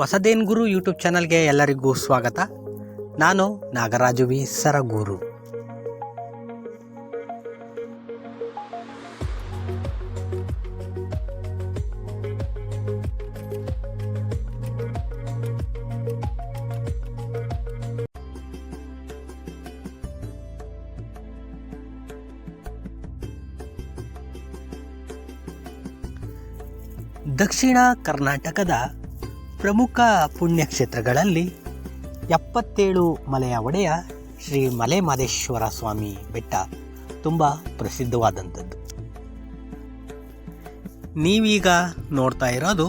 ಹೊಸದೇನ್ ಗುರು YouTube ಚಾನಲ್ಗೆ ಎಲ್ಲರಿಗೂ ಸ್ವಾಗತ. ನಾನು ನಾಗರಾಜು ವಿ ಸರಗೂರು. ದಕ್ಷಿಣ ಕರ್ನಾಟಕದ ಪ್ರಮುಖ ಪುಣ್ಯಕ್ಷೇತ್ರಗಳಲ್ಲಿ ಎಪ್ಪತ್ತೇಳು ಮಲೆಯ ಒಡೆಯ ಶ್ರೀ ಮಲೆ ಮಾದೇಶ್ವರ ಸ್ವಾಮಿ ಬೆಟ್ಟ ತುಂಬ ಪ್ರಸಿದ್ಧವಾದಂಥದ್ದು. ನೀವೀಗ ನೋಡ್ತಾ ಇರೋದು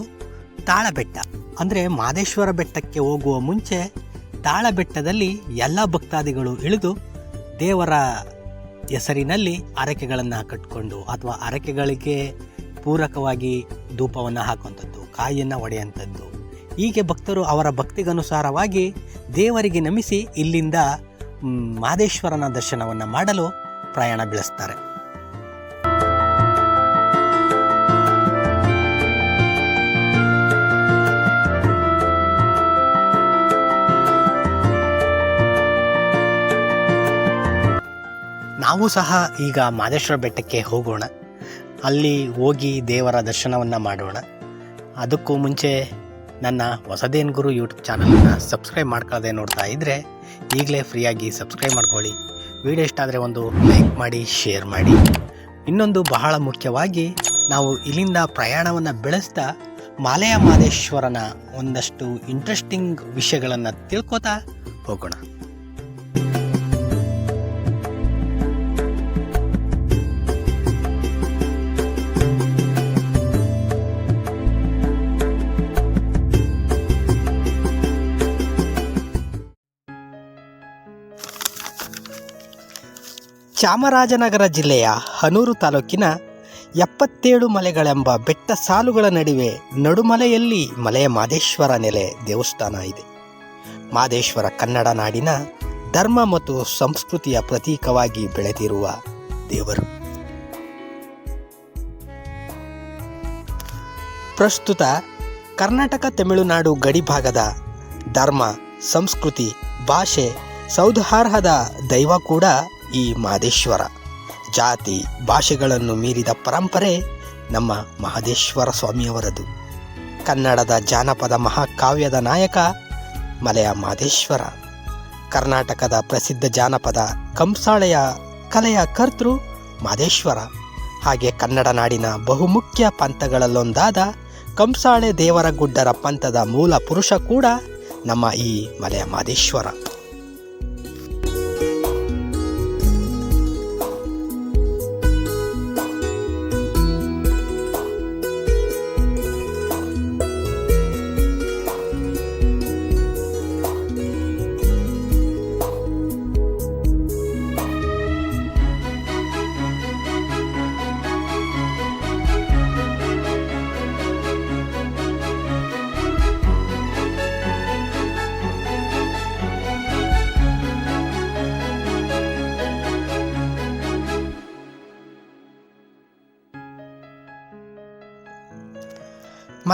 ತಾಳಬೆಟ್ಟ. ಅಂದರೆ ಮಾದೇಶ್ವರ ಬೆಟ್ಟಕ್ಕೆ ಹೋಗುವ ಮುಂಚೆ ತಾಳಬೆಟ್ಟದಲ್ಲಿ ಎಲ್ಲ ಭಕ್ತಾದಿಗಳು ಇಳಿದು ದೇವರ ಹೆಸರಿನಲ್ಲಿ ಅರಕೆಗಳನ್ನು ಕಟ್ಕೊಂಡು ಅಥವಾ ಅರಕೆಗಳಿಗೆ ಪೂರಕವಾಗಿ ಧೂಪವನ್ನು ಹಾಕುವಂಥದ್ದು, ಕಾಯಿಯನ್ನು ಒಡೆಯುವಂಥದ್ದು ಹೀಗೆ ಭಕ್ತರು ಅವರ ಭಕ್ತಿಗನುಸಾರವಾಗಿ ದೇವರಿಗೆ ನಮಿಸಿ ಇಲ್ಲಿಂದ ಮಾದೇಶ್ವರನ ದರ್ಶನವನ್ನು ಮಾಡಲು ಪ್ರಯಾಣ ಬೆಳೆಸ್ತಾರೆ. ನಾವು ಸಹ ಈಗ ಮಾದೇಶ್ವರ ಬೆಟ್ಟಕ್ಕೆ ಹೋಗೋಣ. ಅಲ್ಲಿ ಹೋಗಿ ದೇವರ ದರ್ಶನವನ್ನು ಮಾಡೋಣ. ಅದಕ್ಕೂ ಮುಂಚೆ ನನ್ನ ಹೊಸದೇನ್ ಗುರು ಯೂಟ್ಯೂಬ್ ಚಾನಲನ್ನು ಸಬ್ಸ್ಕ್ರೈಬ್ ಮಾಡ್ಕೊಳ್ಳದೆ ನೋಡ್ತಾ ಇದ್ದರೆ ಈಗಲೇ ಫ್ರೀಯಾಗಿ ಸಬ್ಸ್ಕ್ರೈಬ್ ಮಾಡ್ಕೊಳ್ಳಿ. ವಿಡಿಯೋ ಇಷ್ಟ ಆದರೆ ಒಂದು ಲೈಕ್ ಮಾಡಿ, ಶೇರ್ ಮಾಡಿ. ಇನ್ನೊಂದು ಬಹಳ ಮುಖ್ಯವಾಗಿ ನಾವು ಇಲ್ಲಿಂದ ಪ್ರಯಾಣವನ್ನು ಬೆಳೆಸ್ತಾ ಮಾಲೆಯ ಮಾದೇಶ್ವರನ ಒಂದಷ್ಟು ಇಂಟ್ರೆಸ್ಟಿಂಗ್ ವಿಷಯಗಳನ್ನು ತಿಳ್ಕೊತಾ ಹೋಗೋಣ. ಚಾಮರಾಜನಗರ ಜಿಲ್ಲೆಯ ಹನೂರು ತಾಲೂಕಿನ ಎಪ್ಪತ್ತೇಳು ಮಲೆಗಳೆಂಬ ಬೆಟ್ಟ ಸಾಲುಗಳ ನಡುವೆ ನಡುಮಲೆಯಲ್ಲಿ ಮಲೆಯ ಮಾದೇಶ್ವರ ನೆಲೆ ದೇವಸ್ಥಾನ ಇದೆ. ಮಾದೇಶ್ವರ ಕನ್ನಡ ನಾಡಿನ ಧರ್ಮ ಮತ್ತು ಸಂಸ್ಕೃತಿಯ ಪ್ರತೀಕವಾಗಿ ಬೆಳೆದಿರುವ ದೇವರು. ಪ್ರಸ್ತುತ ಕರ್ನಾಟಕ ತಮಿಳುನಾಡು ಗಡಿಭಾಗದ ಧರ್ಮ, ಸಂಸ್ಕೃತಿ, ಭಾಷೆ ಸೌಧಾರ್ಹದ ದೈವ ಕೂಡ ಈ ಮಹದೇಶ್ವರ. ಜಾತಿ, ಭಾಷೆಗಳನ್ನು ಮೀರಿದ ಪರಂಪರೆ ನಮ್ಮ ಮಹದೇಶ್ವರ ಸ್ವಾಮಿಯವರದು. ಕನ್ನಡದ ಜಾನಪದ ಮಹಾಕಾವ್ಯದ ನಾಯಕ ಮಲೆಯ ಮಹದೇಶ್ವರ. ಕರ್ನಾಟಕದ ಪ್ರಸಿದ್ಧ ಜಾನಪದ ಕಂಸಾಳೆಯ ಕಲೆಯ ಕರ್ತೃ ಮಹದೇಶ್ವರ. ಹಾಗೆ ಕನ್ನಡ ನಾಡಿನ ಬಹುಮುಖ್ಯ ಪಂಥಗಳಲ್ಲೊಂದಾದ ಕಂಸಾಳೆ ದೇವರ ಗುಡ್ಡರ ಪಂಥದ ಮೂಲ ಪುರುಷ ಕೂಡ ನಮ್ಮ ಈ ಮಲೆಯ ಮಹದೇಶ್ವರ.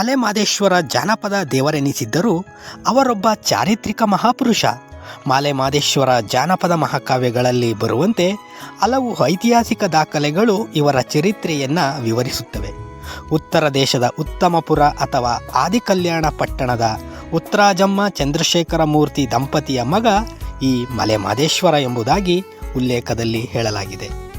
ಮಲೆ ಮಾದೇಶ್ವರ ಜಾನಪದ ದೇವರೆನಿಸಿದ್ದರೂ ಅವರೊಬ್ಬ ಚಾರಿತ್ರಿಕ ಮಹಾಪುರುಷ. ಮಾಲೆಮಾದೇಶ್ವರ ಜಾನಪದ ಮಹಾಕಾವ್ಯಗಳಲ್ಲಿ ಬರುವಂತೆ ಹಲವು ಐತಿಹಾಸಿಕ ದಾಖಲೆಗಳು ಇವರ ಚರಿತ್ರೆಯನ್ನು ವಿವರಿಸುತ್ತವೆ. ಉತ್ತರ ದೇಶದ ಉತ್ತಮಪುರ ಅಥವಾ ಆದಿಕಲ್ಯಾಣ ಪಟ್ಟಣದ ಉತ್ತರಾಜಮ್ಮ ಚಂದ್ರಶೇಖರ ಮೂರ್ತಿ ದಂಪತಿಯ ಮಗ ಈ ಮಲೆಮಾದೇಶ್ವರ ಎಂಬುದಾಗಿ ಉಲ್ಲೇಖದಲ್ಲಿ ಹೇಳಲಾಗಿದೆ.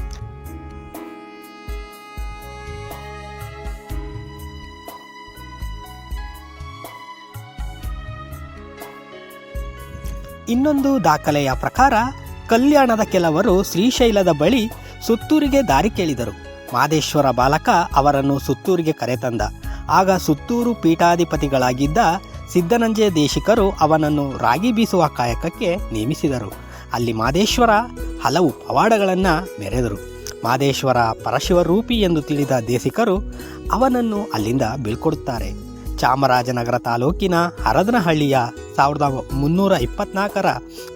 ಇನ್ನೊಂದು ದಾಖಲೆಯ ಪ್ರಕಾರ, ಕಲ್ಯಾಣದ ಕೆಲವರು ಶ್ರೀಶೈಲದ ಬಳಿ ಸುತ್ತೂರಿಗೆ ದಾರಿ ಕೇಳಿದರು. ಮಾದೇಶ್ವರ ಬಾಲಕ ಅವರನ್ನು ಸುತ್ತೂರಿಗೆ ಕರೆತಂದ. ಆಗ ಸುತ್ತೂರು ಪೀಠಾಧಿಪತಿಗಳಾಗಿದ್ದ ಸಿದ್ದನಂಜಯ ದೇಶಿಕರು ಅವನನ್ನು ರಾಗಿ ಬೀಸುವ ಕಾಯಕಕ್ಕೆ ನೇಮಿಸಿದರು. ಅಲ್ಲಿ ಮಾದೇಶ್ವರ ಹಲವು ಪವಾಡಗಳನ್ನು ಮೆರೆದರು. ಮಾದೇಶ್ವರ ಪರಶಿವರೂಪಿ ಎಂದು ತಿಳಿದ ದೇಶಿಕರು ಅವನನ್ನು ಅಲ್ಲಿಂದ ಬೀಳ್ಕೊಡುತ್ತಾರೆ. ಚಾಮರಾಜನಗರ ತಾಲೂಕಿನ ಹರದನಹಳ್ಳಿಯ ಸಾವಿರದ ಮುನ್ನೂರ ಇಪ್ಪತ್ನಾಲ್ಕರ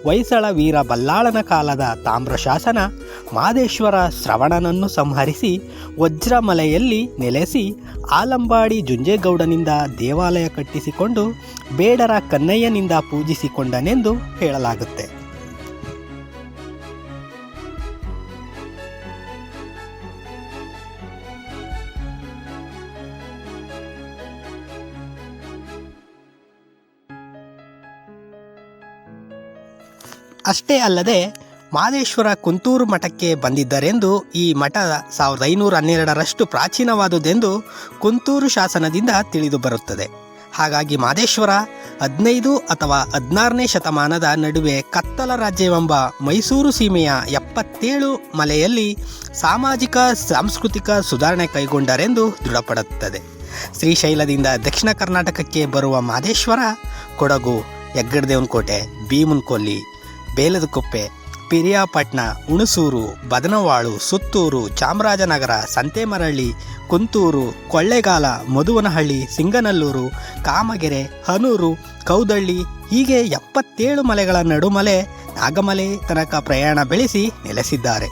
ಹೊಯ್ಸಳ ವೀರ ಬಲ್ಲಾಳನ ಕಾಲದ ತಾಮ್ರ ಶಾಸನ ಮಾದೇಶ್ವರ ಶ್ರವಣನನ್ನು ಸಂಹರಿಸಿ ವಜ್ರಮಲೆಯಲ್ಲಿ ನೆಲೆಸಿ ಆಲಂಬಾಡಿ ಜುಂಜೇಗೌಡನಿಂದ ದೇವಾಲಯ ಕಟ್ಟಿಸಿಕೊಂಡು ಬೇಡರ ಕನ್ನಯ್ಯನಿಂದ ಪೂಜಿಸಿಕೊಂಡನೆಂದು ಹೇಳಲಾಗುತ್ತೆ. ಅಷ್ಟೇ ಅಲ್ಲದೆ ಮಾದೇಶ್ವರ ಕುಂತೂರು ಮಠಕ್ಕೆ ಬಂದಿದ್ದರೆಂದು ಈ ಮಠ ಸಾವಿರದ ಐನೂರ ಹನ್ನೆರಡರಷ್ಟು ಪ್ರಾಚೀನವಾದುದೆಂದು ಕುಂತೂರು ಶಾಸನದಿಂದ ತಿಳಿದು ಬರುತ್ತದೆ. ಹಾಗಾಗಿ ಮಾದೇಶ್ವರ ಹದಿನೈದು ಅಥವಾ ಹದಿನಾರನೇ ಶತಮಾನದ ನಡುವೆ ಕತ್ತಲ ರಾಜ್ಯವೆಂಬ ಮೈಸೂರು ಸೀಮೆಯ ಎಪ್ಪತ್ತೇಳು ಮಲೆಯಲ್ಲಿ ಸಾಮಾಜಿಕ, ಸಾಂಸ್ಕೃತಿಕ ಸುಧಾರಣೆ ಕೈಗೊಂಡರೆಂದು ದೃಢಪಡುತ್ತದೆ. ಶ್ರೀಶೈಲದಿಂದ ದಕ್ಷಿಣ ಕರ್ನಾಟಕಕ್ಕೆ ಬರುವ ಮಾದೇಶ್ವರ ಕೊಡಗು, ಹೆಗ್ಗಡದೇವನಕೋಟೆ, ಭೀಮನ್ಕೊಲ್ಲಿ ಬೇಲದಕುಪ್ಪೆ ಪಿರಿಯಾಪಟ್ನ, ಹುಣಸೂರು, ಬದನವಾಳು, ಸುತ್ತೂರು, ಚಾಮರಾಜನಗರ, ಸಂತೇಮರಳ್ಳಿ, ಕುಂತೂರು, ಕೊಳ್ಳೇಗಾಲ, ಮಧುವನಹಳ್ಳಿ, ಸಿಂಗನಲ್ಲೂರು, ಕಾಮಗೆರೆ, ಹನೂರು, ಕೌದಳ್ಳಿ, ಹೀಗೆ ಎಪ್ಪತ್ತೇಳು ಮಲೆಗಳ ನಡುಮಲೆ ನಾಗಮಲೆ ತನಕ ಪ್ರಯಾಣ ಬೆಳೆಸಿ ನೆಲೆಸಿದ್ದಾರೆ.